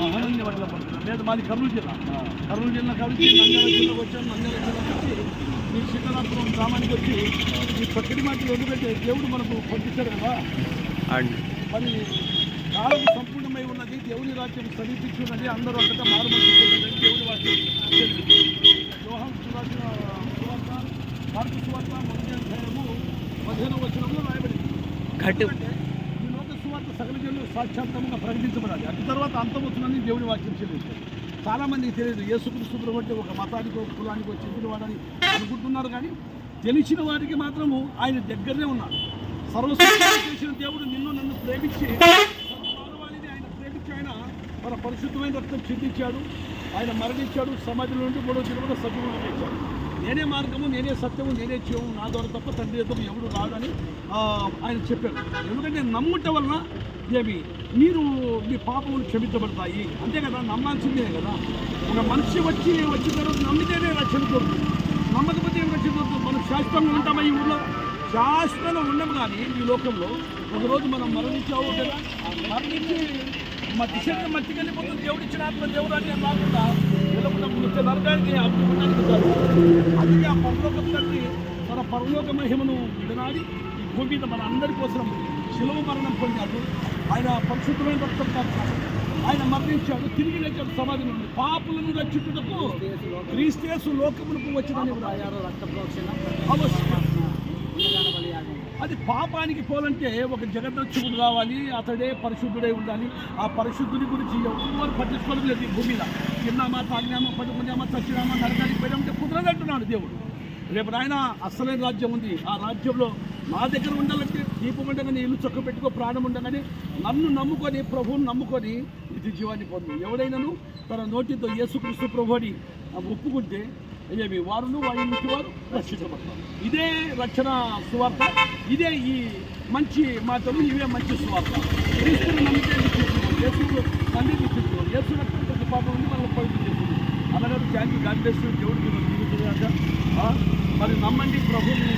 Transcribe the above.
మహానంద లేదు మాది కర్నూలు జిల్లా. కర్నూలు జిల్లా కలిసి నంద్యాల జిల్లాకు వచ్చాను నంద్యాల జిల్లాకు వచ్చి ఈ శిఖరాపురం గ్రామానికి వచ్చి ఈ పక్కడి మాటలు ఎందుకంటే దేవుడు మనకు పంపించాడు కదా. మరి కాలం సంపూర్ణమై ఉన్నది. దేవుని రాజ్యం సమీపించున్నది. అందరూ అంతటా మారుమని దేవుని వాక్యం. యోహాను సువార్త అధ్యాయము పదిహేను వచనంలో రాయబడింది ఘట్ ఎందుకంటే ఈ లోక సువార్త సకల జనులు సాక్షాత్తంగా ప్రకటించబడాలి. అటు తర్వాత అంతమవుతుందని దేవుని వాక్యం చెల్లించారు చాలా మందికి తెలియదు. యేసుకృష్ణుడు ప్రభు ఒక మతానికి ఒక కులానికి ఒక చెందిన వాడని అనుకుంటున్నారు కానీ తెలిసిన వారికి మాత్రము ఆయన దగ్గరనే ఉన్నారు. సర్వసృష్టి చేసిన దేవుడు నిన్ను నన్ను ప్రేమించి ఆయన ప్రేమించి ఆయన మన పరిశుద్ధమైన రక్తం చిందించాడు ఆయన మరణించాడు. సమాధిలో నుండి మూడో దినమున సజీవంగా లేచాడు నేనే మార్గము నేనే సత్యము నేనే చేయము నా ద్వారా తప్ప తండ్రి యొక్క ఎవడు రాడని ఆయన చెప్పారు ఎందుకంటే నమ్ముట వలన ఏమి? మీరు మీ పాపములు క్షమించబడతాయి. అంతే కదా? నమ్మాల్సిందే కదా? ఒక మనిషి వచ్చి వచ్చిన తర్వాత నమ్మితేనే రక్షణ దొరుకుతుంది. నమ్మకపోతే ఏం రక్షణ దొరుకుతుంది? మనం శాశ్వతంగా ఉంటామా ఈ ఊళ్ళో శాశ్వతంగా ఉండము కానీ ఈ లోకంలో ఒకరోజు మనం మరణించావు కదా? మరణించి మా శరీరం మట్టికి వెళ్ళిపోతుంది దేవుడు ఇచ్చిన ఆత్మ దేవుడు అని కాకుండా వెళ్ళకుండా నిత్య నరకానికి అభివృద్ధి అందుకే ఆ పరలోక తండ్రి మన పరలోక మహిమను విడనాడి ఈ భూమి మీద మన అందరి కోసం శిలువ మరణం పొందాడు ఆయన పరిశుద్ధమైన రక్తం ఆయన మరణించాడు తిరిగి లేచాడు సమాధి నుండి. పాపులను రక్షించుటకు క్రీస్తేసు లోకమునకు వచ్చిన రక్త ప్రోక్షణ అవశ్యం అన్నదాన బలియాగం అది పాపానికి పోలంటే ఒక జగద్రక్షకుడు కావాలి అతడే పరిశుద్ధుడై ఉండాలి. ఆ పరిశుద్ధుని గురించి ఎవరు పట్టించుకోవడం లేదు ఈ భూమి మీద. తిన్నామా తాగినామా పట్టుకున్నామా చచ్చినామా నరకానికి పోయామంటే కుదరదంటున్నాడు దేవుడు. రేపు నాయన అసలైన రాజ్యం ఉంది. ఆ రాజ్యంలో నా దగ్గర ఉండాలంటే దీపం ఉండగానే ఇల్లు చొక్క పెట్టుకో ప్రాణం ఉండగానే నన్ను నమ్ముకొని ప్రభువును నమ్ముకొని ఇది జీవాన్ని పొందు. ఎవడైనాను తన నోటితో యేసుక్రీస్తు ప్రభుని ఒప్పుకుంటే ఏమి? వారును వారి ఇంటి వారు రక్షించబడతారు ఇదే రక్షణ సువార్త. ఇదే ఈ మంచి మాటలు ఇవే మంచి సువార్త. క్రీస్తుని నమ్మితే నిత్యజీవం. యేసు తండ్రి నిత్యజీవం. యేసు రక్తం ప్రతి పాపం ఉంది మనల్ని పవిత్రం చేస్తుంది. అలాగే థ్యాంక్ యూ గాడ్ బ్లెస్ దేవుడికి మరి నమ్మండి ప్రభుని